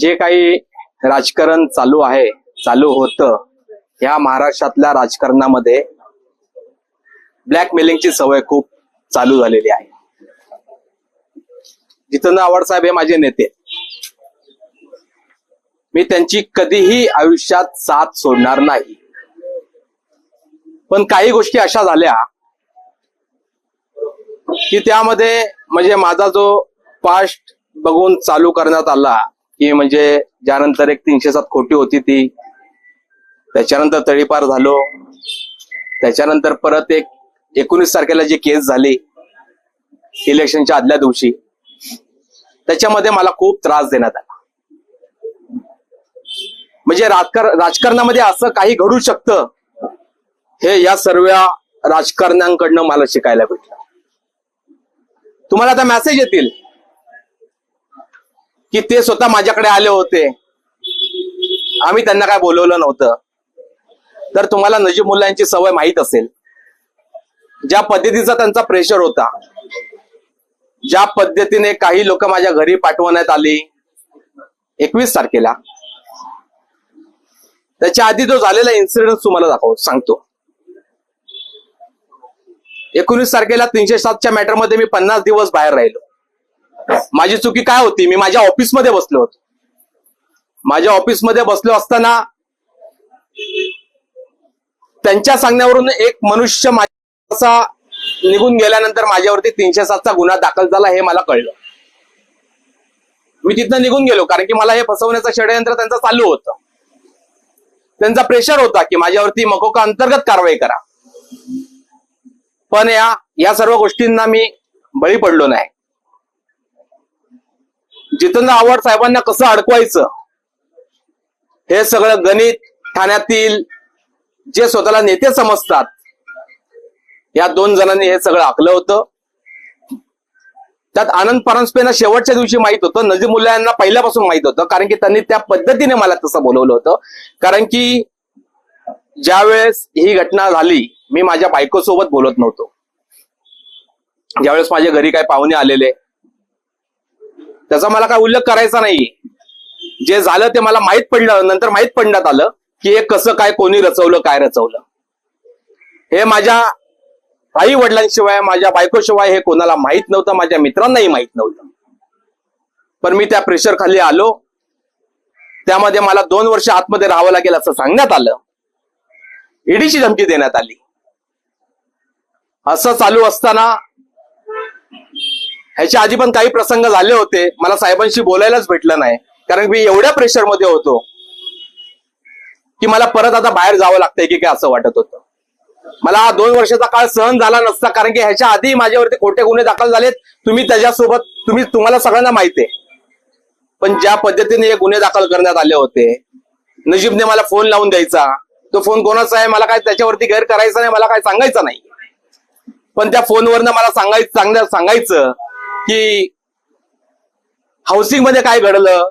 जे काही राजकारण चालू आहे चालू होतं ह्या महाराष्ट्रातल्या राजकारणामध्ये ब्लॅकमेलिंगची सवय खूप चालू झालेली आहे. जितेंद्र आव्हाड साहेब हे माझे नेते. मी त्यांची कधीही आयुष्यात साथ सोडणार नाही. पण काही गोष्टी अशा झाल्या की त्यामध्ये म्हणजे माझा जो पास्ट बघून चालू करण्यात आला की म्हणजे ज्यानंतर एक तीनशे सात खोटी होती ती त्याच्यानंतर तळीपार झालो. त्याच्यानंतर परत एक एकोणीस तारखेला जी केस झाली इलेक्शनच्या आदल्या दिवशी त्याच्यामध्ये मला खूप त्रास देण्यात आला. म्हणजे राजकार राजकारणामध्ये असं काही घडू शकतं हे या सर्व राजकारण्यांकडनं मला शिकायला भेटलं. तुम्हाला आता मेसेज येतील. की ते स्वतः माझ्याकडे आले होते. आम्ही त्यांना काय बोलवलं नव्हतं. तर तुम्हाला नजीब मुलांची सवय माहीत असेल. ज्या पद्धतीचा त्यांचा प्रेशर होता ज्या पद्धतीने काही लोक माझ्या घरी पाठवण्यात आली एकवीस तारखेला. त्याच्या आधी जो झालेला इन्सिडेंट तुम्हाला दाखव सांगतो. एकोणीस तारखेला तीनशे सातच्या मॅटरमध्ये मी पन्नास दिवस बाहेर राहिलो. माझी चुकी काय होती? मी माझ्या ऑफिसमध्ये बसलो होतो. माझ्या ऑफिसमध्ये बसलो असताना त्यांच्या सांगण्यावरून एक मनुष्य माझा निघून गेल्यानंतर माझ्यावरती तीनशे सातचा गुन्हा दाखल झाला हे मला कळलं. मी तिथनं निघून गेलो कारण की मला हे फसवण्याचं षडयंत्र त्यांचं चालू होतं. त्यांचा प्रेशर होता की माझ्यावरती मकोका अंतर्गत कारवाई करा. पण या या सर्व गोष्टींना मी बळी पडलो नाही. जितेंद्र आव्हाड साहेबांना कसं अडकवायचं? हे सगळं गणित ठाण्यातील जे स्वतःला नेते समजतात या दोन जणांनी हे सगळं आखलं होतं. त्यात आनंद परांजपेनं शेवटच्या दिवशी माहीत होतं नजीमुल्ला यांना पहिल्यापासून माहीत होतं कारण की त्यांनी त्या पद्धतीने मला तसं बोलवलं होतं. कारण की ज्यावेळेस ही घटना झाली मी माझ्या बायकोसोबत बोलत नव्हतो. ज्यावेळेस माझ्या घरी काही पाहुणे आलेले त्याचा मला काय उल्लेख करायचा नाही. जे झालं ते मला माहीत पडलं नंतर माहीत पडण्यात आलं की हे कसं काय कोणी रचवलं काय रचवलं. हे माझ्या आई वडिलांशिवाय माझ्या बायकोशिवाय हे कोणाला माहीत नव्हतं माझ्या मित्रांनाही माहीत नव्हतं. पण मी त्या प्रेशर खाली आलो. त्यामध्ये मला दोन वर्ष आतमध्ये राहावं लागेल असं सांगण्यात आलं. ईडीची धमकी देण्यात आली. असं चालू असताना ह्याच्या आधी पण काही प्रसंग झाले होते. मला साहेबांशी बोलायलाच भेटलं नाही. कारण मी एवढ्या प्रेशरमध्ये होतो की मला परत आता बाहेर जावं लागतंय की काय असं वाटत होतं. मला हा दोन वर्षाचा काळ सहन झाला नसता. कारण की ह्याच्या आधी माझ्यावरती खोटे गुन्हे दाखल झालेत. तुम्ही त्याच्यासोबत तुम्ही तुम्हाला सगळ्यांना माहिती आहे. पण ज्या पद्धतीने हे गुन्हे दाखल करण्यात आले होते नजीबने मला फोन लावून द्यायचा. तो फोन कोणाचा आहे? मला काय त्याच्यावरती गैर करायचा नाही? मला काय सांगायचं नाही? पण त्या फोनवरनं मला सांगायचं सांगायचं की हाऊसिंगमध्ये काय घडलं?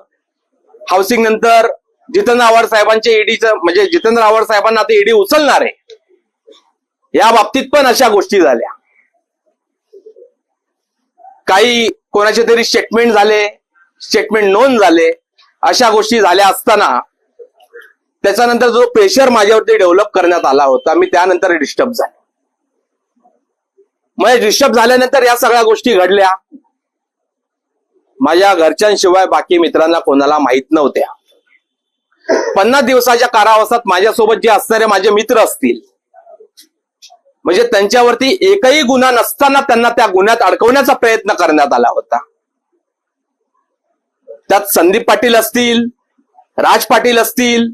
हाऊसिंग नंतर जितेंद्र आव्हाड साहेबांचे ईडीचं म्हणजे जितेंद्र आव्हाड साहेबांना आता ईडी उचलणार आहे. या बाबतीत पण अशा गोष्टी झाल्या. काही कोणाचे तरी स्टेटमेंट झाले स्टेटमेंट नोंद झाले अशा गोष्टी झाल्या असताना त्याच्यानंतर जो प्रेशर माझ्यावरती डेव्हलप करण्यात आला होता मी त्यानंतर डिस्टर्ब झाले. म्हणजे डिस्टर्ब झाल्यानंतर या सगळ्या गोष्टी घडल्या. माझ्या घरच्यांशिवाय बाकी मित्रांना कोणाला माहीत नव्हत्या. पन्नास दिवसाच्या कारावासात माझ्यासोबत जे असणारे माझे मित्र असतील म्हणजे त्यांच्यावरती एकही गुन्हा नसताना त्यांना त्या गुन्ह्यात अडकवण्याचा प्रयत्न करण्यात आला होता. त्यात संदीप पाटील असतील राज पाटील असतील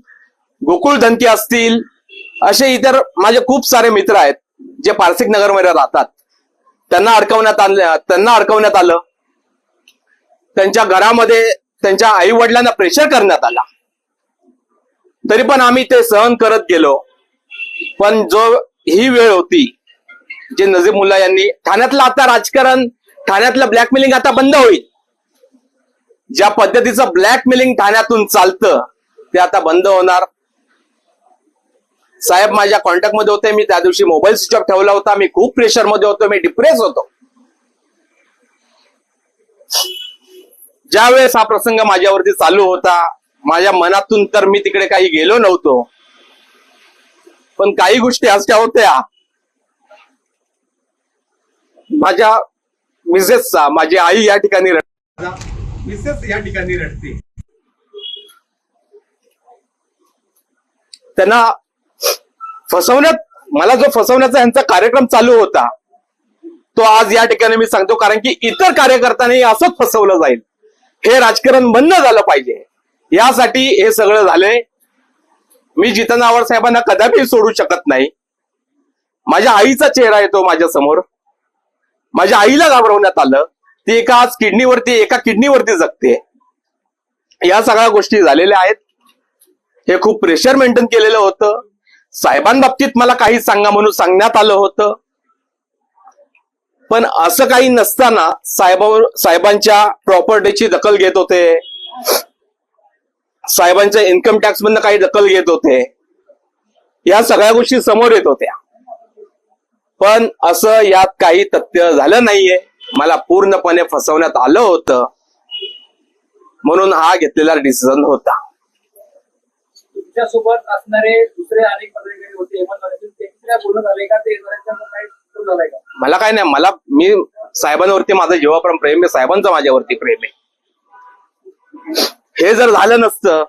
गोकुळ धनके असतील असे इतर माझे खूप सारे मित्र आहेत जे पारसिक नगरमध्ये राहतात. त्यांना अडकवण्यात आलं त्यांना अडकवण्यात आलं. त्यांच्या घरामध्ये त्यांच्या आई वडिलांना प्रेशर करण्यात आला. तरी पण आम्ही ते सहन करत गेलो. पण जो ही वेळ होती जे नजीब मुल्ला यांनी ठाण्यातलं आता राजकारण ठाण्यातलं ब्लॅकमेलिंग आता बंद होईल. ज्या पद्धतीचं ब्लॅकमेलिंग ठाण्यातून चालतं ते आता बंद होणार. साहेब माझ्या कॉन्टॅक्टमध्ये होते मी त्या दिवशी मोबाईल स्विच ऑफ ठेवला होता मी खूप प्रेशरमध्ये होतो मी डिप्रेस होतो. ज्या वेळेस हा प्रसंग माझ्यावरती चालू होता माझ्या मनातून तर मी तिकडे काही गेलो नव्हतो. पण काही गोष्टी अशा होत्या. माझ्या मिसेसचा माझी आई या ठिकाणी रड- मिसेस या ठिकाणी रडते. त्यांना फसवण्यात मला जो फसवण्याचा यांचा कार्यक्रम चालू होता तो आज या ठिकाणी मी सांगतो कारण की इतर कार्यकर्त्यांनी असंच फसवलं जाईल. हे राजकारण बंद झालं पाहिजे. यासाठी हे सगळं झालंय. मी जितन आवड साहेबांना कदापि सोडू शकत नाही. माझ्या आईचा चेहरा येतो माझ्यासमोर माझ्या आईला घाबरवण्यात आलं. ती एका आज किडनीवरती एका किडनीवरती जगते. या सगळ्या गोष्टी झालेल्या आहेत. हे खूप प्रेशर मेंटेन केलेलं होतं. साहेबांबाबतीत मला काही सांगा म्हणून सांगण्यात आलं होतं. पण असं काही नसताना साहेबांवर साहेबांच्या प्रॉपर्टीची दखल घेत होते. साहेबांच्या इन्कम टॅक्स मधनं काही दखल घेत होते. या सगळ्या गोष्टी समोर येत होत्या. पण असं यात काही तथ्य झालं नाहीये. मला पूर्णपणे फसवण्यात आलं होतं. म्हणून हा घेतलेला डिसिजन होता. तुमच्यासोबत असणारे दुसरे अनेक पदाधिकारी होते. बोलत आले का? ते मला काय नाही मला मी साहेबांवरती माझं जेव्हा प्रेम आहे साहेबांचं माझ्यावरती प्रेम आहे. हे जर झालं नसतं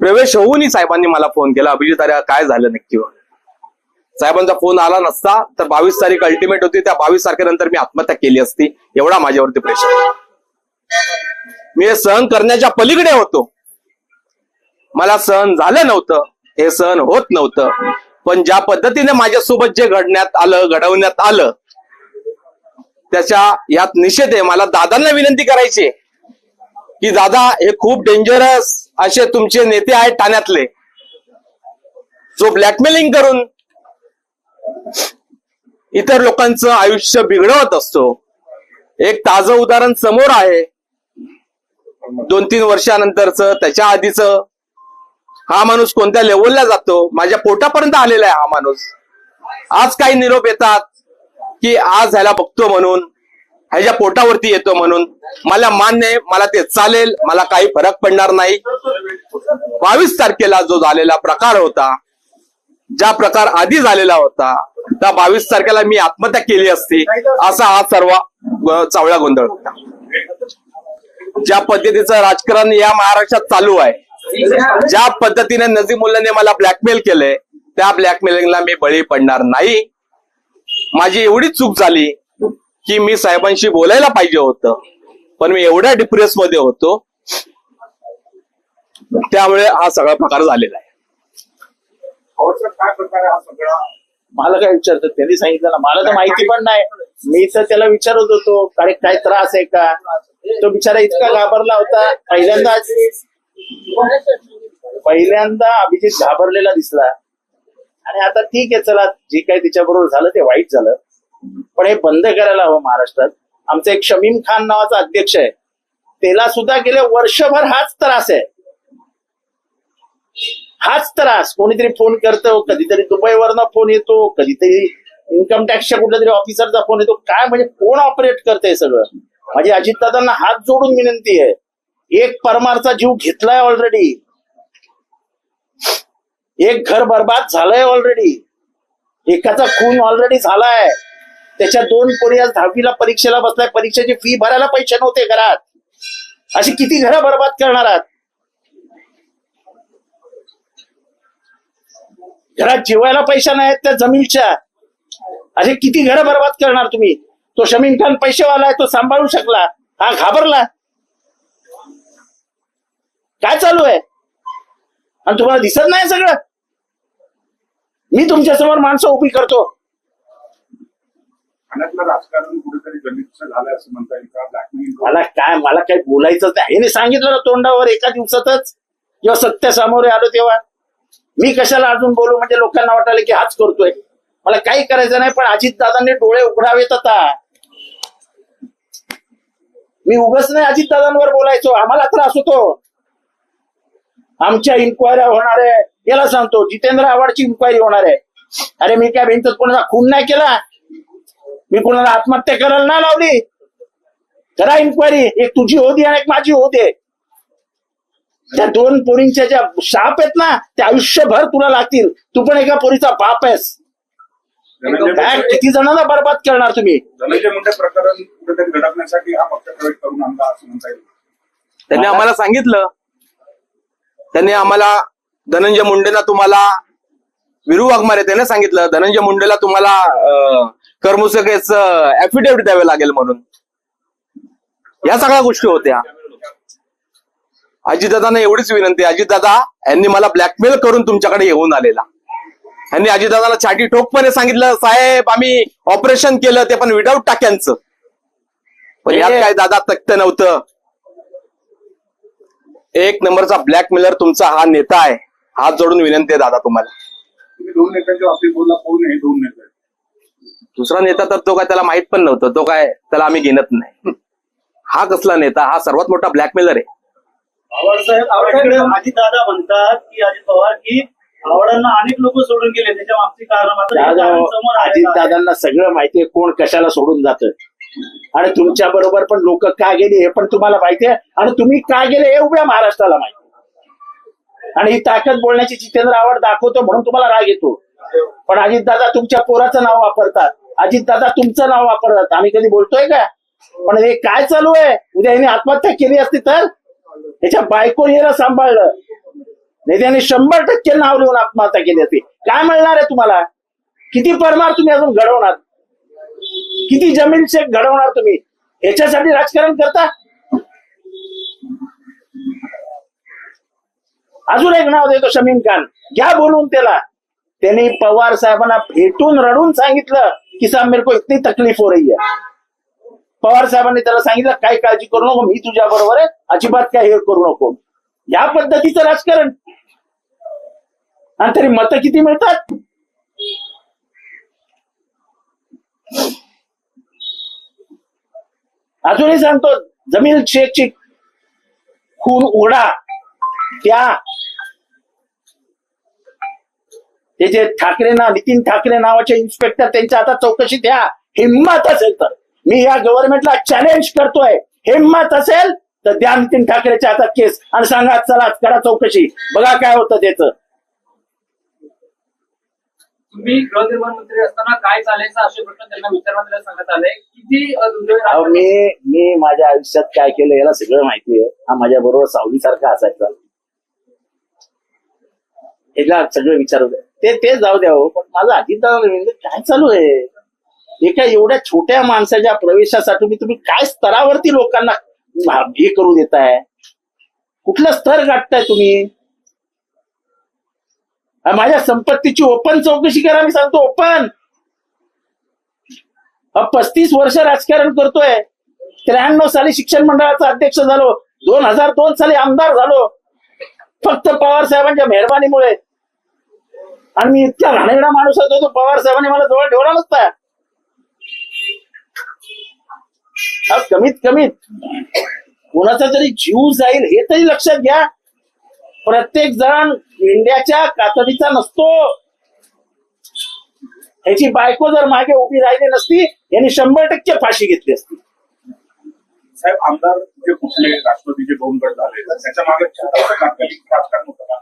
प्रवेश होऊनही साहेबांनी मला फोन केला अभिजित अरे काय झालं नक्की? साहेबांचा फोन आला नसता तर बावीस तारीख अल्टिमेट होती त्या बावीस तारखेनंतर मी आत्महत्या केली असती एवढा माझ्यावरती प्रेशर मी हे सहन करण्याच्या पलीकडे होतो. मला सहन झालं नव्हतं हे सहन होत नव्हतं. पण ज्या पद्धतीने माझ्यासोबत जे घडण्यात आलं घडवण्यात आलं त्याच्या यात निषेध आहे. मला दादांना विनंती करायची की दादा हे खूप डेंजरस असे तुमचे नेते आहेत ठाण्यातले. जो ब्लॅकमेलिंग करून इतर लोकांचं आयुष्य बिघडवत असतो. एक ताजं उदाहरण समोर आहे. दोन तीन वर्षानंतरच त्याच्या आधीचं हा माणूस कोणत्या लेवलला जातो? माझ्या पोटापर्यंत आलेला आहे हा माणूस. आज काही निरोप येतात की आज ह्याला बघतो म्हणून ह्याच्या पोटावरती येतो म्हणून. मला मान्य आहे मला ते चालेल मला काही फरक पडणार नाही. बावीस तारखेला जो झालेला प्रकार होता ज्या प्रकार आधी झालेला होता त्या बावीस तारखेला मी आत्महत्या केली असती असा हा सर्व चावळा गोंधळ होता. ज्या पद्धतीचं राजकारण या महाराष्ट्रात चालू आहे ज्या पद्धतीने नजीमुल्लाने मला ब्लॅकमेल केलंय त्या ब्लॅकमेलिंगला मी बळी पडणार नाही. माझी एवढी चूक झाली की मी साहेबांशी बोलायला पाहिजे होतं पण मी एवढ्या डिप्रेस मध्ये होतो. त्यामुळे हा सगळा प्रकार झालेला आहे. काय प्रकार मला काय विचारतात त्यांनी सांगितलं ना मला तर माहिती पण नाही. मी तर त्याला विचारत होतो काय काय त्रास आहे का? तो बिचारा इतका घाबरला होता. पहिल्यांदा पहिल्यांदा अभिजित घाबरलेला दिसला. आणि आता ठीक आहे चला जे काही तिच्याबरोबर झालं ते वाईट झालं. पण हे बंद करायला हवं महाराष्ट्रात. आमचा एक शमीम खान नावाचा अध्यक्ष आहे. त्याला सुद्धा गेले वर्षभर हाच त्रास आहे. हाच त्रास. कोणीतरी फोन करतो कधीतरी दुबईवरनं फोन येतो कधीतरी इन्कम टॅक्सच्या कुठल्या तरी ऑफिसरचा फोन येतो. काय म्हणजे कोण ऑपरेट करतंय सगळं? म्हणजे अजितदादांना हात जोडून विनंती आहे. एक परमारचा जीव घेतलाय ऑलरेडी एक घर बर्बाद झालंय ऑलरेडी एकाचा खून ऑलरेडी झालाय. त्याच्या दोन पोरी आज दहावीला परीक्षेला बसलाय परीक्षेची फी भरायला पैसे नव्हते घरात. अशी किती घरं बर्बाद करणार आहात? घरात जेवायला पैसा नाहीत त्या जमीनच्या. असे किती घरं बर्बाद करणार तुम्ही? तो शमीन खान पैसेवाला आहे तो सांभाळू शकला. हा घाबरला. काय चालू आहे? आणि तुम्हाला दिसत नाही सगळं? मी तुमच्यासमोर माणसं उभी करतो. मला काय मला काही बोलायचं नाही. सांगितलं ना तोंडावर एका दिवसातच जेव्हा सत्य सामोरे आलो तेव्हा. मी कशाला अजून बोलू? म्हणजे लोकांना वाटायला की हाच करतोय. मला काही करायचं नाही पण अजित दादांनी डोळे उघडावेत आता. मी उगच नाही अजित दादांवर बोलायचो. आम्हाला त्रास होतो. आमच्या इन्क्वायऱ्या होणार आहे. याला सांगतो जितेंद्र आव्हाडची इन्क्वायरी होणार आहे. अरे मी काय भिंतत कोणाचा खून नाही केला? मी कोणाला आत्महत्या करायला नाही लावली? करा इन्क्वायरी एक तुझी होती आणि एक माझी होते. त्या दोन पोरींच्या ज्या शाप आहेत ना त्या आयुष्यभर तुला लागतील. तू पण एका पोरीचा बाप आहेस. काय किती जणांना बर्बाद करणार तुम्ही? प्रकरण कुठेतरी धडकण्यासाठी हा पक्ष प्रवेश करून आणला असं म्हणता येईल. त्यांनी आम्हाला सांगितलं. त्यांनी आम्हाला धनंजय मुंडेना तुम्हाला विरू वाघमारे त्याने सांगितलं धनंजय मुंडेला तुम्हाला करमुसकेच ऍफिडेव्हिट द्यावे लागेल म्हणून. या सगळ्या गोष्टी होत्या. अजितदादांना एवढीच विनंती अजितदादा यांनी मला ब्लॅकमेल करून तुमच्याकडे येऊन आलेला. यांनी अजितदादाला छाटी ठोकपणे सांगितलं साहेब आम्ही ऑपरेशन केलं ते पण विदाऊट टाक्यांचं. पण यात काय दादा तख्त नव्हतं. एक नंबरचा ब्लॅकमेलर तुमचा हा नेता आहे. हात जोडून विनंती आहे दादा तुम्हाला. तुम्ही दोन नेत्यांच्या बाबतीत बोलला कोण आहे दोन नेते? आहेत. दुसरा नेता तर तो काय त्याला माहीत पण नव्हतं. तो काय त्याला आम्ही घेणत नाही. हा कसला नेता? हा सर्वात मोठा ब्लॅकमेलर आहे. पवारसाहेब आपल्याकडे अजित दादा म्हणतात की अजित पवार की आवडांना अनेक लोक सोडून गेले. त्याच्या मागची कारण हे अजित आहे. दादांना सगळं माहितीये कोण कशाला सोडून जातं आणि तुमच्या बरोबर पण लोक का गेले हे पण तुम्हाला माहितीये आणि तुम्ही का गेले हे उभ्या महाराष्ट्राला माहिती आणि ही ताकद बोलण्याची जितेंद्र आवड दाखवतो म्हणून तुम्हाला राग येतो. पण अजित दादा तुमच्या पोराचं नाव वापरतात. अजित दादा तुमचं नाव वापरतात. आम्ही कधी बोलतोय का? पण हे काय चालू आहे? उद्या यांनी आत्महत्या केली असती तर? त्याच्या बायको याला सांभाळलं. नाही त्याने शंभर टक्के नाव लिहून आत्महत्या केली असती. काय म्हणणार आहे तुम्हाला? किती परमार तुम्ही अजून घडवणार? किती जमीन शेख घडवणार तुम्ही? याच्यासाठी राजकारण करता? अजून एक नाव देतो शमीम खान. घ्या बोलून त्याला. त्यांनी पवार साहेबांना भेटून रडून सांगितलं की साहेब मेरे को इतनी तकलीफ हो रही है. पवार साहेबांनी त्याला सांगितलं काय काळजी करू नको मी तुझ्या बरोबर आहे. अजिबात काय हे करू नको. या पद्धतीचं राजकारण. आणि तरी मतं किती मिळतात? अजूनही सांगतो जमीन शेखची खून उघडा. त्या त्याचे जे ठाकरे ना नितीन ठाकरे नावाचे इन्स्पेक्टर त्यांच्या आता चौकशी द्या. हिंमत असेल तर. मी या गव्हर्नमेंटला चॅलेंज करतोय. हिंमत असेल तर द्या नितीन ठाकरेच्या हातात केस. आणि सांगा चला करा चौकशी. बघा काय होतं त्याचं. तुम्ही गृहनिर्माण मंत्री असताना काय चालायचं असे प्रश्न त्यांना विचारण्यात सांगत आले? किती दुर्दैवी अहो, मी मी माझ्या आयुष्यात काय केलं याला सगळं माहिती आहे. हा माझ्या बरोबर सावलीसारखा असायचा. याला सगळं विचार ते ते जाऊ द्या हो पण माझं अजित काय चालू आहे? एका एवढ्या छोट्या माणसाच्या प्रवेशासाठी तुम्ही तुम्ही काय स्तरावरती लोकांना हे करू देताय? कुठलं स्तर गाठताय तुम्ही? माझ्या संपत्तीची ओपन चौकशी करा मी सांगतो ओपन. पस्तीस वर्ष राजकारण करतोय. त्र्याण्णव साली शिक्षण मंडळाचा अध्यक्ष झालो. दोन हजार दोन साली आमदार झालो. फक्त पवार साहेबांच्या मेहरबानीमुळे. आणि मी इतका घाणेरडा माणूस होतो तो पवार साहेबांनी मला जवळ ठेवला नसता. कमीत कमीत कोणाचा तरी जीव जाईल हे तरी लक्षात घ्या. प्रत्येक जण इंडियाच्या कातडीचा नसतो. ह्याची बायको जर मागे उभी राहिली नसती यांनी शंभर टक्के फाशी घेतली असती. साहेब आमदार जे कुठले? राष्ट्रवादीचे दोन गट झाले. त्याच्यामागे छोटंसं तात्कालिक राजकारण होतं का?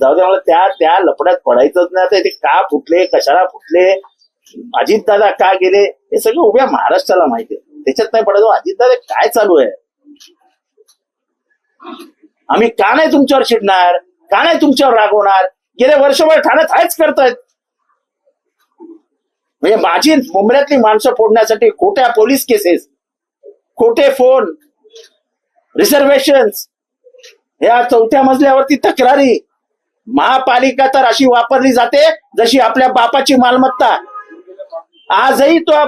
जाऊ दे मला त्या त्या लपड्यात पडायचंच नाही. ते का फुटले? कशाला फुटले? अजितदादा का गेले? हे सगळं उभ्या महाराष्ट्राला माहिती आहे. त्याच्यात नाही पडायचं अजितदादा काय चालू आहे? आम्ही का नाही तुमच्यावर चिडणार? का नाही तुमच्यावर रागवणार गेले वर्षभर ठाण्यात हायच करतायत. म्हणजे माझी मुंबऱ्यातली माणसं फोडण्यासाठी खोट्या पोलीस केसेस खोटे फोन रिझर्वेशन या चौथ्या मजल्यावरती तक्रारी. महापालिका तर अशी वापरली जाते जशी आपल्या बापाची मालमत्ता. आजही तो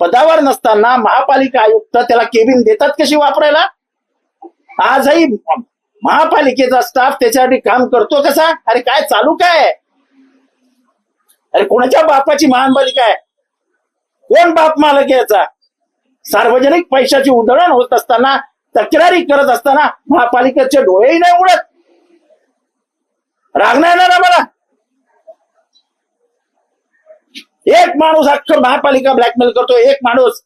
पदावर नसताना महापालिका आयुक्त त्याला केबिन देतात कशी वापरायला? आजही महापालिकेचा स्टाफ त्याच्यासाठी काम करतो कसा? अरे काय चालू काय? अरे कोणाच्या बापाची महापालिका आहे? कोण बाप मालक याचा? सार्वजनिक पैशाची उधळण होत असताना तक्रारी करत असताना महापालिकेचे डोळेही नाही उडत राग नाही येणार मला एक माणूस अख्खं महापालिका ब्लॅकमेल करतो एक माणूस.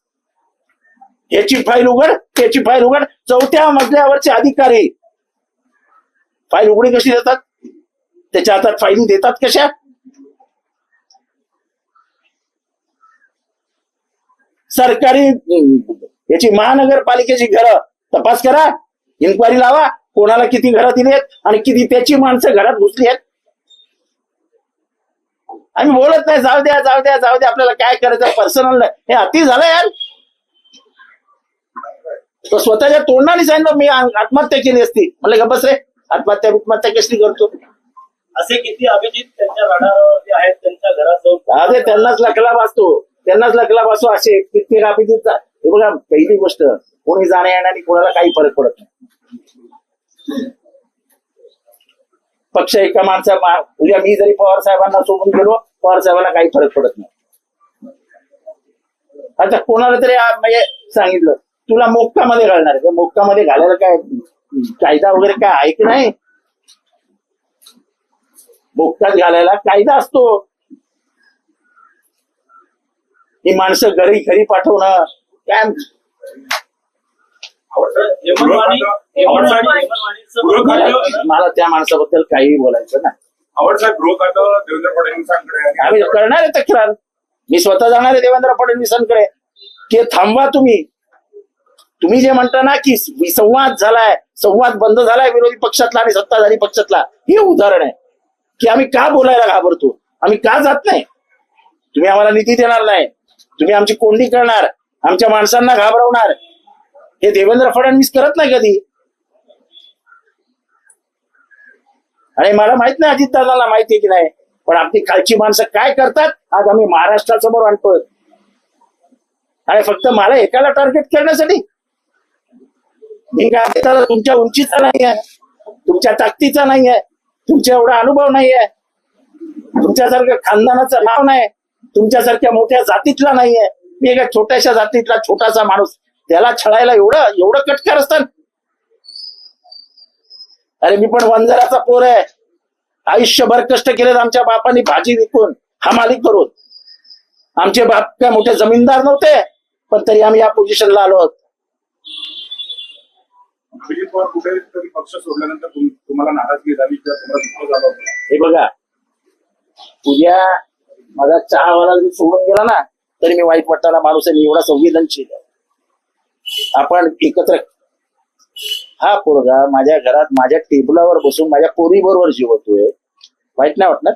याची फाईल उघड त्याची फाईल उघड. चौथ्या मजल्यावरचे अधिकारी. फाईल उघडी कशी देतात? त्याच्या हातात फाईल देतात कशा? सरकारी याची महानगरपालिकेची घरं. तपास करा. इन्क्वायरी लावा. कोणाला किती घरं दिली आहेत आणि किती त्याची माणसं घरात घुसली आहेत. आम्ही बोलत नाही जाऊ द्या जाऊ द्या जाऊ द्या. आपल्याला काय करायचं? पर्सनल हे अति झालं यार. तो स्वतःच्या तोंडाने सांगितलं मी आत्महत्या केली असती. म्हणलं का बस रे आत्महत्या आत्महत्या कशी करतो? असे किती अभिजित त्यांच्या रडारवरती आहेत त्यांच्या घरात अरे त्यांनाच लकला वाचतो त्यांनाच लकला वाचतो असे कित्येक अभिजित हे बघा पहिली गोष्ट कोणी जाण्या येण्याने कोणाला काही फरक पडत नाही. पक्ष एका माणसा उद्या मी जरी पवार साहेबांना सोडून गेलो पवार साहेबांना काही फरक पडत नाही. आता कोणाला तरी म्हणजे सांगितलं तुला मोक्कामध्ये घालणार आहे. मोक्कामध्ये घालायला काय कायदा वगैरे काय आहे की नाही? मोक्कात घालायला कायदा असतो. ही माणसं घरी घरी पाठवणं काय? मला त्या माणसाबद्दल काही बोलायचं ना आवडसाहेब गृह खातं देवेंद्र फडणवीसांकडे आम्ही करणार आहे तक्रार. मी स्वतः जाणार आहे देवेंद्र फडणवीसांकडे. की थांबवा तुम्ही. तुम्ही जे म्हणता ना की संवाद झालाय संवाद बंद झालाय विरोधी पक्षातला आणि सत्ताधारी पक्षातला हे उदाहरण आहे. की आम्ही का बोलायला घाबरतो? आम्ही का जात नाही? तुम्ही आम्हाला निधी देणार नाही. तुम्ही आमची कोंडी करणार. आमच्या माणसांना घाबरवणार. हे देवेंद्र फडणवीस करत नाही कधी. आणि मला माहीत नाही अजित दादाला माहिती आहे की नाही. पण आपली कालची माणसं काय करतात आज आम्ही महाराष्ट्रासमोर आणतोय. आणि फक्त मला एकाला टार्गेट करण्यासाठी मी काय तुमच्या उंचीचा नाही आहे तुमच्या ताकदीचा नाही आहे तुमच्या एवढा अनुभव नाही आहे तुमच्यासारखं खानदानाचं नाव नाही. तुमच्यासारख्या मोठ्या जातीतला नाही आहे मी एका छोट्याशा जातीतला छोटासा माणूस. त्याला छळायला एवढं एवढं कटकार असतात अरे मी पण वंजाराचा पोर आहे. आयुष्यभर कष्ट केलेत आमच्या बापाने भाजी विकून हा मालिक करून. आमचे बाप काय मोठे जमीनदार नव्हते पण तरी आम्ही या पोझिशनला आलो आहोत. पवार पक्ष सोडल्यानंतर तुम्हाला नाराजगी झाली किंवा तुम्हाला दुःख झालं हे बघा उद्या माझा चहावाला जरी सोडून गेला ना तरी मी वाईट वाटणारा माणूस आहे मी एवढा संवेदनशील आहे. आपण एकत्र हा पोरगा माझ्या घरात माझ्या टेबलावर बसून माझ्या पोरी बरोबर जेवतोय. वाईट नाही वाटणार?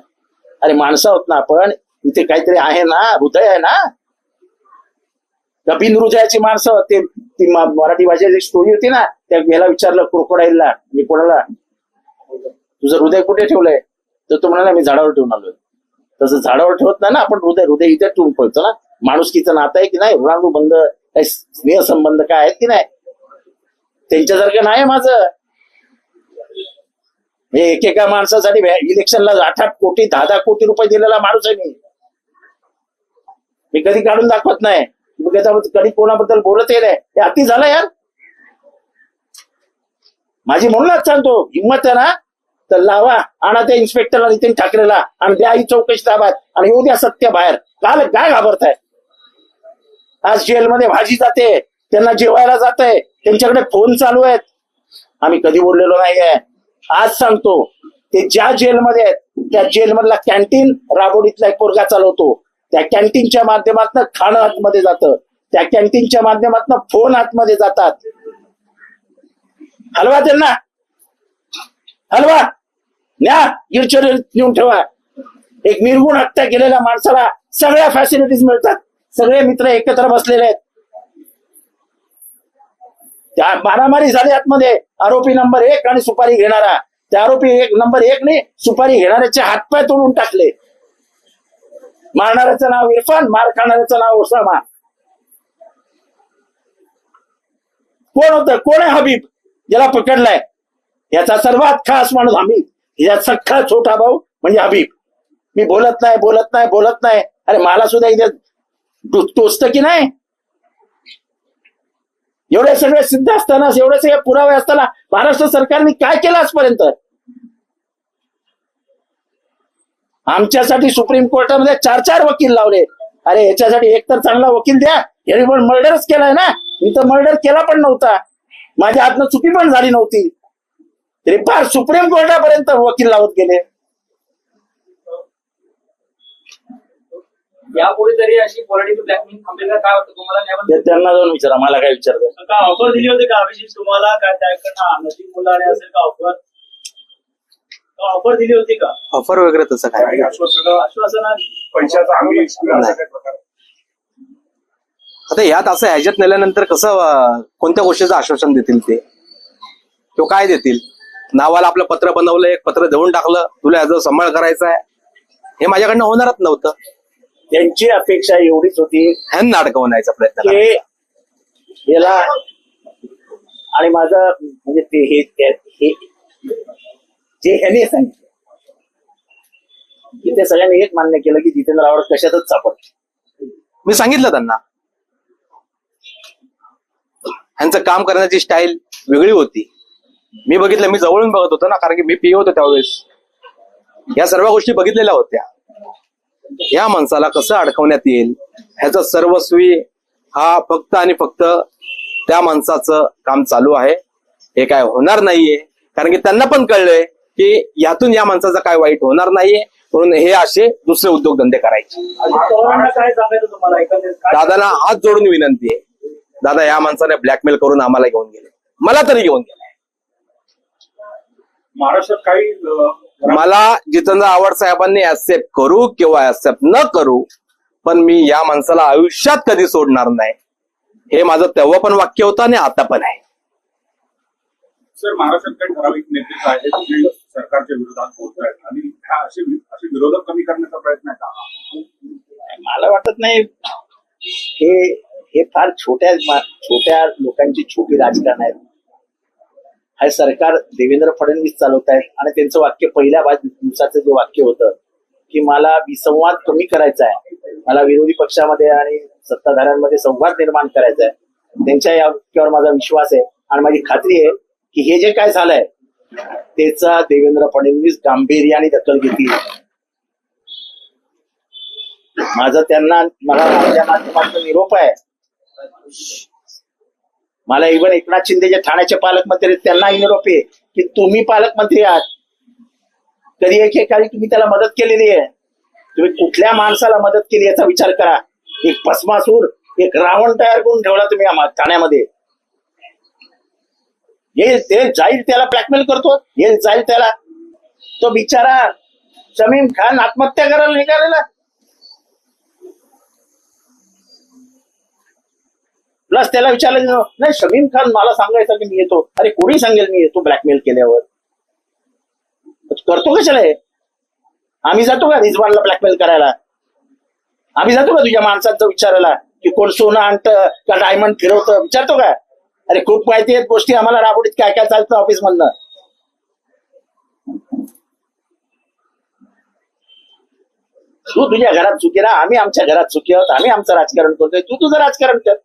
अरे माणसं आहोत ना आपण इथे काहीतरी आहे ना हृदय आहे ना? कपिन रुजयाची माणसं ते ती मराठी भाषेची स्टोरी होती ना त्या याला विचारलं क्रोकोडाईलला मी म्हणजे कोणाला? तुझं हृदय कुठे ठेवलंय? तर तो म्हणाला मी झाडावर ठेवून आलोय. तसं झाडावर ठेवत नाही ना आपण हृदय हृदय इथे ठेवून पळतो ना. माणुसकीचं नातं आहे की नाही? ऋणानुबंध काही स्नेह संबंध काय आहेत की नाही? त्यांच्यासारखं नाही माझं. हे एकेका माणसासाठी इलेक्शनला आठ आठ कोटी दहा दहा कोटी रुपये दिलेला माणूस आहे मी. मी कधी काढून दाखवत नाही. मी कधी कधी कोणाबद्दल बोलत नाही. हे अति झालं यार. माझी म्हणूनच सांगतो हिंमत आहे ना? तर लावा आणा त्या इन्स्पेक्टरला नितीन ठाकरेला आणि द्या ही चौकशी ताब्यात आणि येऊ द्या सत्य बाहेर. काल काय घाबरताय? आज जेलमध्ये भाजी जाते त्यांना जेवायला जात आहे त्यांच्याकडे फोन चालू आहेत. आम्ही कधी बोललेलो नाहीये. आज सांगतो ते ज्या जेलमध्ये आहेत त्या जेलमधला कॅन्टीन राबोडीतला एक पोरगा चालवतो. त्या कॅन्टीनच्या माध्यमातून खाणं आतमध्ये जातं. त्या कॅन्टीनच्या माध्यमातून फोन आतमध्ये जातात. हलवा त्यांना हलवा. न्या गिरचोरी नेऊन ठेवा. एक निर्गुण हत्या केलेल्या माणसाला सगळ्या फॅसिलिटीज मिळतात. सगळे मित्र एकत्र बसलेले आहेत. त्या मारामारी झाली आतमध्ये. आरोपी नंबर एक आणि सुपारी घेणारा. त्या आरोपी एक नंबर एक ने सुपारी घेणाऱ्याचे हातपाय तोडून टाकले. मारणाऱ्याचं नाव इरफान मार खाणाऱ्याचं नाव ओसामा. कोण होत? कोण आहे हबीब? ज्याला पकडलाय. याचा सर्वात खास माणूस हमीद याचा सख्खा छोटा भाऊ म्हणजे हबीब. मी बोलत नाही बोलत नाही बोलत नाही. अरे मला सुद्धा इथे टोचत की नाही? एवढे सगळे सिद्ध असताना एवढे सगळे पुरावे असताना महाराष्ट्र सरकारने काय केलं आजपर्यंत? आमच्यासाठी सुप्रीम कोर्टामध्ये चार चार वकील लावले. अरे याच्यासाठी एक तर चांगला वकील द्या. याने पण मर्डरच केलाय ना. मी तर मर्डर केला पण नव्हता. माझ्या हातनं चुकी पण झाली नव्हती. तरी फार सुप्रीम कोर्टापर्यंत वकील लावत गेले. यापुढे तरी अशी पॉलिटिकल ब्लॅकमेल थांबेल का काय वाटतं तुम्हाला? ते याबद्दल त्यांना जाऊन विचारा मला काय विचारतं? का ऑफर दिली होती का अभिजित तुम्हाला? काय त्याकडनं नजीक मुलाने असेल का ऑफर ऑफर दिली होती का? ऑफर वगैरे तसं काय? काही आश्वासनं आश्वासन पैशाचा आम्ही प्रकार? आता यात असं ह्याच्यात नेल्यानंतर कसं कोणत्या गोष्टीचं आश्वासन देतील ते? किंवा काय देतील? नावाला आपलं पत्र बनवलं एक पत्र देऊन टाकलं तुला याचा सांभाळ करायचा आहे. हे माझ्याकडनं होणारच नव्हतं. त्यांची अपेक्षा एवढीच होती. ह्यांना अडकवण्याचा प्रयत्न याला आणि माझं म्हणजे ते हे ते- जे ह्याने सांगितलं की ते सगळ्यांनी एक मान्य केलं की जितेंद्र आव्हाड कशातच सापडत मी सांगितलं त्यांना. ह्यांचं काम करण्याची स्टाईल वेगळी होती. मी बघितलं मी जवळून बघत होतो ना कारण की मी पिय होतो त्यावेळेस. या सर्व गोष्टी बघितलेल्या होत्या. या माणसाला कसं अडकवण्यात येईल? ह्याचं सर्वस्वी हा फक्त आणि फक्त त्या माणसाचं काम चालू आहे. हे काय होणार नाहीये. कारण की त्यांना पण कळलंय की यातून या माणसाचं काय वाईट होणार नाहीये. म्हणून हे असे दुसरे उद्योगधंदे करायचे. दादाला हात जोडून विनंती आहे. दादा या माणसाने ब्लॅकमेल करून आम्हाला घेऊन गेले. मला तरी घेऊन गेलाय महाराष्ट्रात काही मला जितेंद्र आव्हाड साहेबांनी ऍक्सेप्ट करू किंवा ऍक्सेप्ट न करू पण मी या माणसाला आयुष्यात कधी सोडणार नाही. हे माझं तेव्हा पण वाक्य होतं आणि आता पण आहे. सर महाराष्ट्रात काही ठराविक नेते आहेत जे सरकारच्या विरोधात बोलत आहेत. आणि ह्या असे वि- असे विरोधक कमी करण्याचा प्रयत्न आहे का? मला वाटत नाही. हे हे फार छोट्या छोट्या लोकांची छोटी राजकारण आहेत हे सरकार देवेंद्र फडणवीस चालवत आहेत आणि त्यांचं वाक्य पहिल्या दिवसाचं जे वाक्य होतं की मला विसंवाद कमी करायचा आहे. मला विरोधी पक्षामध्ये आणि सत्ताधाऱ्यांमध्ये संवाद निर्माण करायचा आहे. त्यांच्या या वाक्यावर माझा विश्वास आहे. आणि माझी खात्री आहे की हे जे काय झालंय त्याचा देवेंद्र फडणवीस गांभीर्याने दखल घेतील. माझं त्यांना मला माझ्या माध्यमातून निरोप आहे. मला इव्हन एकनाथ शिंदे जे ठाण्याचे पालकमंत्री आहेत त्यांनाही निरोप आहे की तुम्ही पालकमंत्री आहात. कधी एकेकाळी तुम्ही त्याला मदत केलेली आहे. तुम्ही कुठल्या माणसाला मदत केली याचा विचार करा. एक भस्मासूर एक रावण तयार करून ठेवला तुम्ही ठाण्यामध्ये. येईल ते जाईल त्याला ब्लॅकमेल करतो येईल जाईल त्याला. तो बिचारा शमीम खान आत्महत्या करायला निघालेला. प्लस त्याला विचारलं नाही शमीम खान मला सांगायचं की मी येतो. अरे कोणी सांगेल मी येतो ब्लॅकमेल केल्यावर? करतो कशाला हे? आम्ही जातो का रिजवानला ब्लॅकमेल करायला? आम्ही जातो का तुझ्या माणसांचं विचारायला? की कोण सोनं आणतं का डायमंड फिरवतं? विचारतो का? अरे खूप माहिती आहेत गोष्टी. आम्हाला राबवडीत काय काय चालतं ऑफिस मधनं तू तुझ्या घरात चुकी राहा. आम्ही आमच्या घरात चुकी आहोत. आम्ही आमचं राजकारण करतोय. तू तुझं राजकारण कर.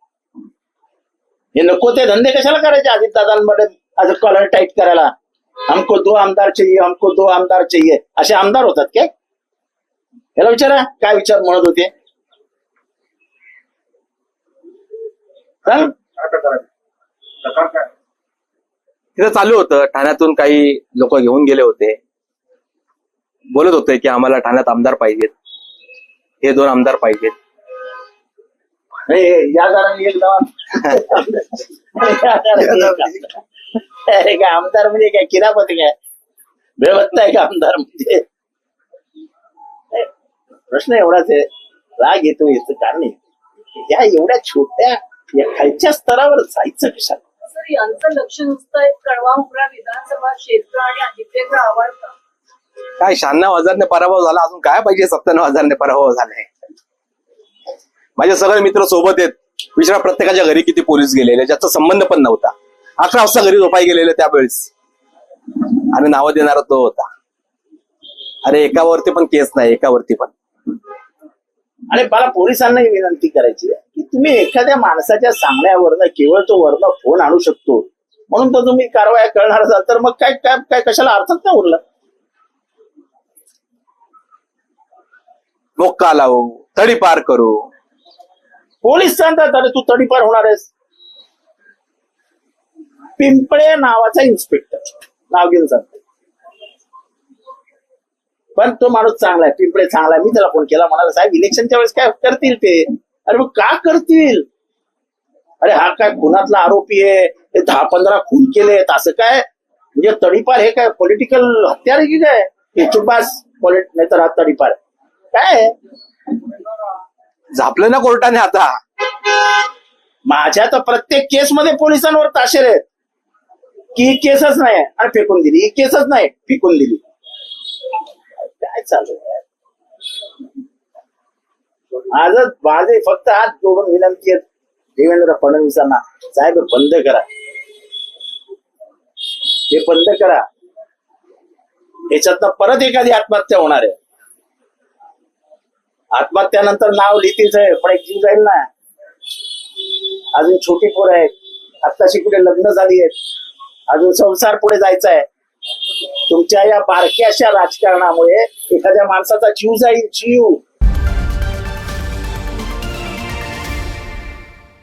हे नको ते धंदे कशाला करायचे आधी दादांमध्ये? आज कॉलर टाईप करायला. हमको दो आमदार चाहिए हमको दो आमदार चाहिए. असे आमदार होतात काय? याला विचारा काय विचार म्हणत होते? तिथं चालू होतं. ठाण्यातून काही लोक घेऊन गेले होते. बोलत होते की आम्हाला ठाण्यात आमदार पाहिजेत. हे दोन आमदार पाहिजेत. हे, या एक. अरे काय आमदार म्हणजे काय? किरापत काय? बेवत्ता आहे का आमदार म्हणजे? प्रश्न एवढाच आहे. राग येतो याचं कारण. या एवढ्या छोट्या या खालच्या स्तरावर जायचं सर यांचं लक्ष नुसतं एक कळवा उपरा विधानसभा क्षेत्र आणि का? काय शहाण्णव हजारने पराभव झाला अजून काय पाहिजे? सत्त्याण्णव हजारने पराभव झालाय माझे सगळे मित्र सोबत आहेत. विचारा प्रत्येकाच्या घरी किती पोलीस गेलेले ज्याचा संबंध पण नव्हता. अकरा वाजता घरी झोपाय गेलेले त्यावेळेस. आणि नावं देणारा तो होता. अरे एकावरती पण केस नाही एकावरती पण. आणि मला पोलिसांनाही विनंती करायची आहे की तुम्ही एखाद्या माणसाच्या सांगण्यावरनं केवळ तो वरनं फोन आणू शकतो. म्हणून तर तुम्ही कारवाया करणार असाल तर मग काय काय काय कशाला अर्थच नाही उरलं? मोक्का लावू तडीपार करू. पोलीस सांगतात अरे तू तडीपार होणार आहेस. पिंपळे नावाचा इन्स्पेक्टर नाव घेऊन सांगतो. पण तो माणूस चांगला आहे पिंपळे चांगला आहे. मी त्याला फोन केला म्हणाला साहेब इलेक्शनच्या वेळेस काय करतील ते? अरे मग का करतील? अरे हा काय खुनातला आरोपी आहे ते दहा पंधरा खून केलेत असं काय? म्हणजे तडीपार हे काय पॉलिटिकल हत्यार आहे की काय? हे चुपास पॉलिट नाही तर हा तडीपार काय? झापलं ना कोर्टाने आता. माझ्या तर प्रत्येक केसमध्ये पोलिसांवर ताशेर आहेत. की ही केसच नाही आणि फेकून दिली. ही केसच नाही फेकून दिली. काय चालू आहे? आजच माझे फक्त हात जोडून विनंती आहे देवेंद्र फडणवीसांना साहेब हे बंद करा. हे बंद करा. याच्यातनं परत एखादी आत्महत्या होणार आहे. आत्महत्यानंतर नाव लिहितील साहेब पण एक जीव जाईल ना. अजून छोटी पोर आहेत. आत्ताशी कुठे लग्न झाली आहेत. अजून संसार पुढे जायचा आहे. तुमच्या या बारक्याशा राजकारणामुळे एखाद्या माणसाचा जीव जाईल जीव.